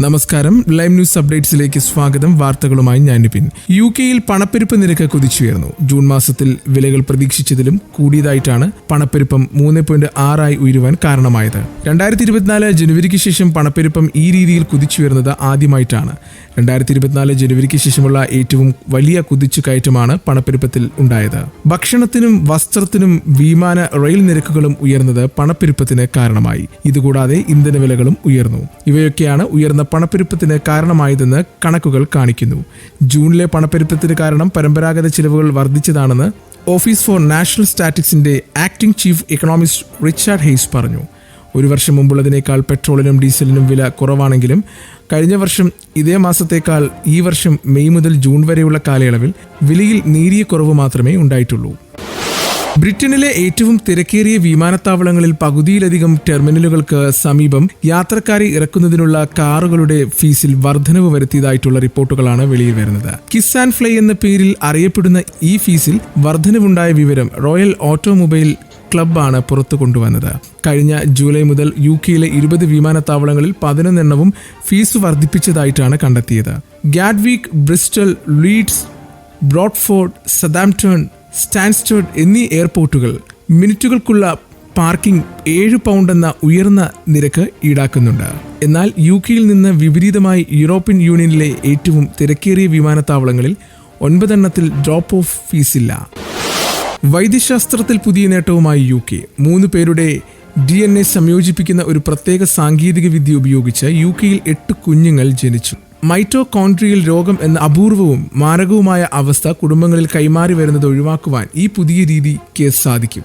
നമസ്കാരം. Live news അപ്ഡേറ്റ്സിലേക്ക് സ്വാഗതം. വാർത്തകളുമായി ഞാൻ നിപിൻ. യു കെയിൽ പണപ്പെരുപ്പ് നിരക്ക് കുതിച്ചുയർന്നു. ജൂൺ മാസത്തിൽ വിലകൾ പ്രതീക്ഷിച്ചതിലും കൂടിയതായിട്ടാണ് പണപ്പെരുപ്പം മൂന്ന് പോയിന്റ് ആറായി ഉയരുവാൻ കാരണമായത്. രണ്ടായിരത്തി ഇരുപത്തിനാല് ജനുവരിക്ക് ശേഷം പണപ്പെരുപ്പം ഈ രീതിയിൽ കുതിച്ചുയർന്നത് ആദ്യമായിട്ടാണ്. രണ്ടായിരത്തി ഇരുപത്തിനാല് ജനുവരിക്ക് ശേഷമുള്ള ഏറ്റവും വലിയ കുതിച്ചു കയറ്റമാണ് പണപ്പെരുപ്പത്തിൽ ഉണ്ടായത്. ഭക്ഷണത്തിനും വസ്ത്രത്തിനും വിമാന റെയിൽ നിരക്കുകളും ഉയർന്നത് പണപ്പെരുപ്പത്തിന് കാരണമായി. ഇതുകൂടാതെ ഇന്ധന വിലകളും ഉയർന്നു. ഇവയൊക്കെയാണ് ഉയർന്ന പണപ്പെരുപ്പത്തിന് കാരണമായതെന്ന് കണക്കുകൾ കാണിക്കുന്നു. ജൂണിലെ പണപ്പെരുപ്പത്തിന് കാരണം പരമ്പരാഗത ചിലവുകൾ വർദ്ധിച്ചതാണെന്ന് office for national സ്റ്റാറ്റിക്സിന്റെ acting chief economist Richard Hayes പറഞ്ഞു. ഒരു വർഷം മുമ്പുള്ളതിനേക്കാൾ പെട്രോളിനും ഡീസലിനും വില കുറവാണെങ്കിലും കഴിഞ്ഞ വർഷം ഇതേ മാസത്തേക്കാൾ ഈ വർഷം മെയ് മുതൽ ജൂൺ വരെയുള്ള കാലയളവിൽ വിലയിൽ നേരിയ കുറവ് മാത്രമേ ഉണ്ടായിട്ടുള്ളൂ. ബ്രിട്ടനിലെ ഏറ്റവും തിരക്കേറിയ വിമാനത്താവളങ്ങളിൽ പകുതിയിലധികം ടെർമിനലുകൾക്ക് സമീപം യാത്രക്കാരെ ഇറക്കുന്നതിനുള്ള കാറുകളുടെ ഫീസിൽ വർധനവ് വരുത്തിയതായിട്ടുള്ള റിപ്പോർട്ടുകളാണ് വെളിയിൽ വരുന്നത്. കിസ് ആൻഡ് ഫ്ലൈ എന്ന പേരിൽ അറിയപ്പെടുന്ന ഈ ഫീസിൽ വർധനവുണ്ടായ വിവരം റോയൽ ഓട്ടോമൊബൈൽ ക്ലബ്ബാണ് പുറത്തു കൊണ്ടുവന്നത്. കഴിഞ്ഞ ജൂലൈ മുതൽ യു കെയിലെ ഇരുപത് വിമാനത്താവളങ്ങളിൽ പതിനൊന്നെണ്ണവും ഫീസ് വർദ്ധിപ്പിച്ചതായിട്ടാണ് കണ്ടെത്തിയത്. ഗാഡ്വിക് ബ്രിസ്റ്റൽ ലീഡ്സ് ബ്രോഡ്ഫോർഡ് സദാംപ്ടൺ സ്റ്റാൻസ്റ്റേർഡ് എന്നീ എയർപോർട്ടുകൾ മിനിറ്റുകൾക്കുള്ള പാർക്കിംഗ് ഏഴ് പൗണ്ട് എന്ന ഉയർന്ന നിരക്ക് ഈടാക്കുന്നുണ്ട്. എന്നാൽ യു കെയിൽ നിന്ന് വിപരീതമായി യൂറോപ്യൻ യൂണിയനിലെ ഏറ്റവും തിരക്കേറിയ വിമാനത്താവളങ്ങളിൽ ഒൻപതെണ്ണത്തിൽ ഡ്രോപ്പ് ഓഫ് ഫീസില്ല വൈദ്യശാസ്ത്രത്തിൽ പുതിയ നേട്ടവുമായി യു കെ. മൂന്ന് പേരുടെ ഡി എൻ എ സംയോജിപ്പിക്കുന്ന ഒരു പ്രത്യേക സാങ്കേതിക വിദ്യ ഉപയോഗിച്ച് യു കെയിൽ എട്ട് കുഞ്ഞുങ്ങൾ ജനിച്ചു. മൈറ്റോകോൺട്രിയൽ രോഗം എന്ന അപൂർവവും മാരകവുമായ അവസ്ഥ കുടുംബങ്ങളിൽ കൈമാറി വരുന്നത് ഒഴിവാക്കുവാൻ ഈ പുതിയ രീതി കേസ് സാധിക്കും.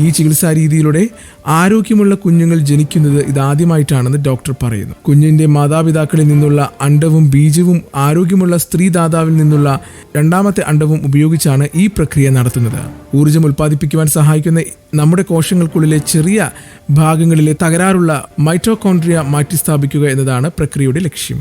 ഈ ചികിത്സാ രീതിയിലൂടെ ആരോഗ്യമുള്ള കുഞ്ഞുങ്ങൾ ജനിക്കുന്നത് ഇതാദ്യമായിട്ടാണെന്ന് ഡോക്ടർ പറയുന്നു. കുഞ്ഞിന്റെ മാതാപിതാക്കളിൽ നിന്നുള്ള അണ്ടവും ബീജവും ആരോഗ്യമുള്ള സ്ത്രീ ദാതാവിൽ നിന്നുള്ള രണ്ടാമത്തെ അണ്ടവും ഉപയോഗിച്ചാണ് ഈ പ്രക്രിയ നടത്തുന്നത്. ഊർജം ഉൽപ്പാദിപ്പിക്കുവാൻ സഹായിക്കുന്ന നമ്മുടെ കോശങ്ങൾക്കുള്ളിലെ ചെറിയ ഭാഗങ്ങളിലെ തകരാറുള്ള മൈറ്റോകോൺട്രിയ മാറ്റിസ്ഥാപിക്കുക എന്നതാണ് പ്രക്രിയയുടെ ലക്ഷ്യം.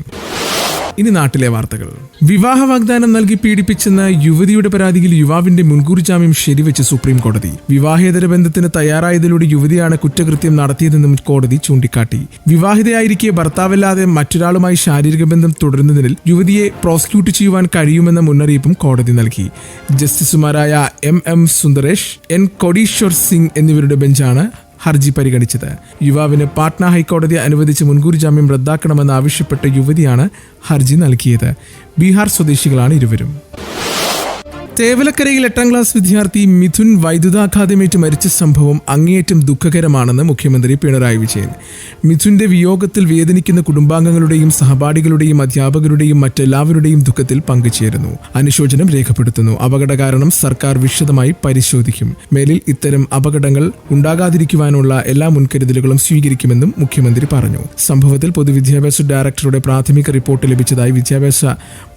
ഇനി നാട്ടിലെ വാർത്തകൾ. വിവാഹ വാഗ്ദാനം നൽകി പീഡിപ്പിച്ചെന്ന യുവതിയുടെ പരാതിയിൽ യുവാവിന്റെ മുൻകൂർ ജാമ്യം ശരിവെച്ച് സുപ്രീം കോടതി വിവാഹേതര ബന്ധത്തിന് തയ്യാറായതിലൂടെ യുവതിയാണ് കുറ്റകൃത്യം നടത്തിയതെന്നും കോടതി ചൂണ്ടിക്കാട്ടി. വിവാഹിതയായിരിക്കെ ഭർത്താവല്ലാതെ മറ്റൊരാളുമായി ശാരീരിക ബന്ധം തുടരുന്നതിൽ യുവതിയെ പ്രോസിക്യൂട്ട് ചെയ്യുവാൻ കഴിയുമെന്ന മുന്നറിയിപ്പും കോടതി നൽകി. ജസ്റ്റിസുമാരായ M M Sundaresh N Koteswar Singh എന്നിവരുടെ ബെഞ്ചാണ് ഹർജി പരിഗണിച്ചത്. യുവാവിന് പാട്ന ഹൈക്കോടതി അനുവദിച്ച് മുൻകൂർ ജാമ്യം റദ്ദാക്കണമെന്ന് ആവശ്യപ്പെട്ട യുവതിയാണ് ഹർജി നൽകിയത്. ബീഹാർ സ്വദേശികളാണ് ഇരുവരും. തേവലക്കരയിൽ എട്ടാം ക്ലാസ് വിദ്യാർത്ഥി മിഥുൻ വൈദ്യുതാഘാതമേറ്റ് മരിച്ച സംഭവം അങ്ങേയറ്റം ദുഃഖകരമാണെന്ന് മുഖ്യമന്ത്രി പിണറായി വിജയൻ. മിഥുന്റെ വിയോഗത്തിൽ വേദനിക്കുന്ന കുടുംബാംഗങ്ങളുടെയും സഹപാഠികളുടെയും അധ്യാപകരുടെയും മറ്റെല്ലാവരുടെയും ദുഃഖത്തിൽ പങ്കുചേരുന്നു. അനുശോചനം രേഖപ്പെടുത്തുന്നു. അപകട കാരണം സർക്കാർ വിശദമായി പരിശോധിക്കും. മേലിൽ ഇത്തരം അപകടങ്ങൾ ഉണ്ടാകാതിരിക്കുവാനുള്ള എല്ലാ മുൻകരുതലുകളും സ്വീകരിക്കുമെന്നും മുഖ്യമന്ത്രി പറഞ്ഞു. സംഭവത്തിൽ പൊതുവിദ്യാഭ്യാസ ഡയറക്ടറുടെ പ്രാഥമിക റിപ്പോർട്ട് ലഭിച്ചതായി വിദ്യാഭ്യാസ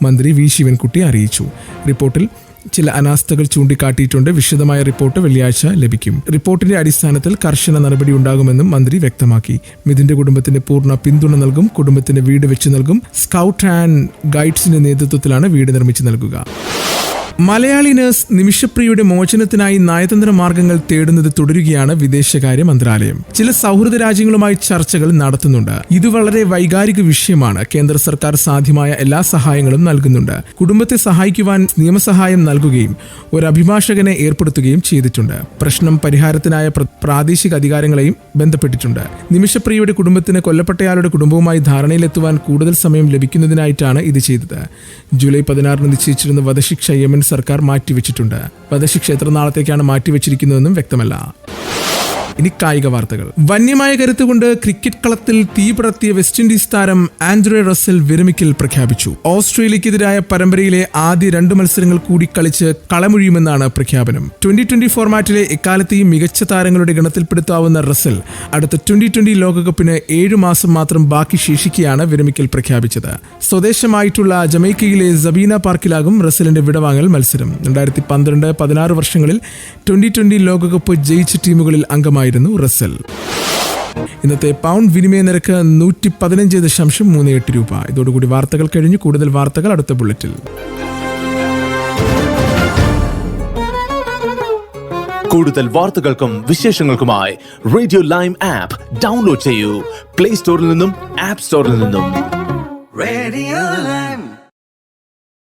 മന്ത്രി വി. ശിവൻകുട്ടി അറിയിച്ചു. റിപ്പോർട്ടിൽ ചില അനാസ്ഥകൾ ചൂണ്ടിക്കാട്ടിയിട്ടുണ്ട്. വിശദമായ റിപ്പോർട്ട് വെള്ളിയാഴ്ച ലഭിക്കും. റിപ്പോർട്ടിന്റെ അടിസ്ഥാനത്തിൽ കർശന നടപടി ഉണ്ടാകുമെന്നും മന്ത്രി വ്യക്തമാക്കി. മിഥുന്റെ കുടുംബത്തിന് പൂർണ പിന്തുണ നൽകും. കുടുംബത്തിന് വീട് വെച്ച് നൽകും. സ്കൗട്ട് ആൻഡ് ഗൈഡ്സിന്റെ നേതൃത്വത്തിലാണ് വീട് നിർമ്മിച്ചു നൽകുക. മലയാളി നഴ്സ് നിമിഷപ്രിയയുടെ മോചനത്തിനായി നയതന്ത്ര മാർഗങ്ങൾ തേടുന്നത് തുടരുകയാണ് വിദേശകാര്യ മന്ത്രാലയം. ചില സൗഹൃദ രാജ്യങ്ങളുമായി ചർച്ചകൾ നടത്തുന്നുണ്ട്. ഇത് വളരെ വൈകാരിക വിഷയമാണ്. കേന്ദ്ര സർക്കാർ സാധ്യമായ എല്ലാ സഹായങ്ങളും നൽകുന്നുണ്ട്. കുടുംബത്തെ സഹായിക്കുവാൻ നിയമസഹായം നൽകുകയും ഒരു അഭിഭാഷകനെ ഏർപ്പെടുത്തുകയും ചെയ്തിട്ടുണ്ട്. പ്രശ്നം പരിഹാരത്തിനായ പ്രാദേശിക അധികാരങ്ങളെയും ബന്ധപ്പെട്ടിട്ടുണ്ട്. നിമിഷപ്രിയയുടെ കുടുംബത്തിന് കൊല്ലപ്പെട്ടയാളുടെ കുടുംബവുമായി ധാരണയിലെത്തുവാൻ കൂടുതൽ സമയം ലഭിക്കുന്നതിനായിട്ടാണ് ഇത് ചെയ്തത്. ജൂലൈ പതിനാറിന് നിശ്ചയിച്ചിരുന്ന വധശിക്ഷ യമൻ സർക്കാർ മാറ്റിവെച്ചിട്ടുണ്ട്. വധശിക്ഷ എത്ര നാളത്തേക്കാണ് മാറ്റിവെച്ചിരിക്കുന്നതെന്നും വ്യക്തമല്ല. ഇനി കായിക വാർത്തകൾ. വന്യമായ കരുത്തുകൊണ്ട് ക്രിക്കറ്റ് കളത്തിൽ തീ പടർത്തിയ വെസ്റ്റ് ഇൻഡീസ് താരം ആൻഡ്രോ റസൽ വിരമിക്കൽ പ്രഖ്യാപിച്ചു. ഓസ്ട്രേലിയക്കെതിരായ പരമ്പരയിലെ ആദ്യ രണ്ട് മത്സരങ്ങൾ കൂടി കളിച്ച് കളമൊഴിയുമെന്നാണ് പ്രഖ്യാപനം. ട്വന്റി ട്വന്റി ഫോർമാറ്റിലെ എക്കാലത്തെയും മികച്ച താരങ്ങളുടെ ഗണത്തിൽപ്പെടുത്താവുന്ന റസൽ അടുത്ത ട്വന്റി ട്വന്റി ലോകകപ്പിന് ഏഴു മാസം മാത്രം ബാക്കി ശേഷിക്കെയാണ് വിരമിക്കൽ പ്രഖ്യാപിച്ചത്. സ്വദേശമായിട്ടുള്ള ജമൈക്കയിലെ സബീന പാർക്കിലാകും റസലിന്റെ വിടവാങ്ങൽ മത്സരം. രണ്ടായിരത്തി പന്ത്രണ്ട് പതിനാറ് വർഷങ്ങളിൽ ട്വന്റി ട്വന്റി ലോകകപ്പ് ജയിച്ച ടീമുകളിൽ അംഗമായിരുന്നു റസൽ. ഇന്നത്തെ പൗണ്ട് വിനിമയ നിരക്ക് നൂറ്റി പതിനഞ്ച് ദശാംശം മൂന്ന് എട്ട് രൂപ. ഇതോടുകൂടി വാർത്തകൾ കഴിഞ്ഞു. കൂടുതൽ വാർത്തകൾ അടുത്ത ബുള്ളറ്റിൽ. കൂടുതൽ വാർത്തകൾക്കും വിശേഷങ്ങൾക്കുമായി റേഡിയോ ലൈം ആപ്പ് ഡൗൺലോഡ് ചെയ്യൂ. പ്ലേ സ്റ്റോറിൽ നിന്നും ആപ്പ് സ്റ്റോറിൽ നിന്നും. റേഡിയോ.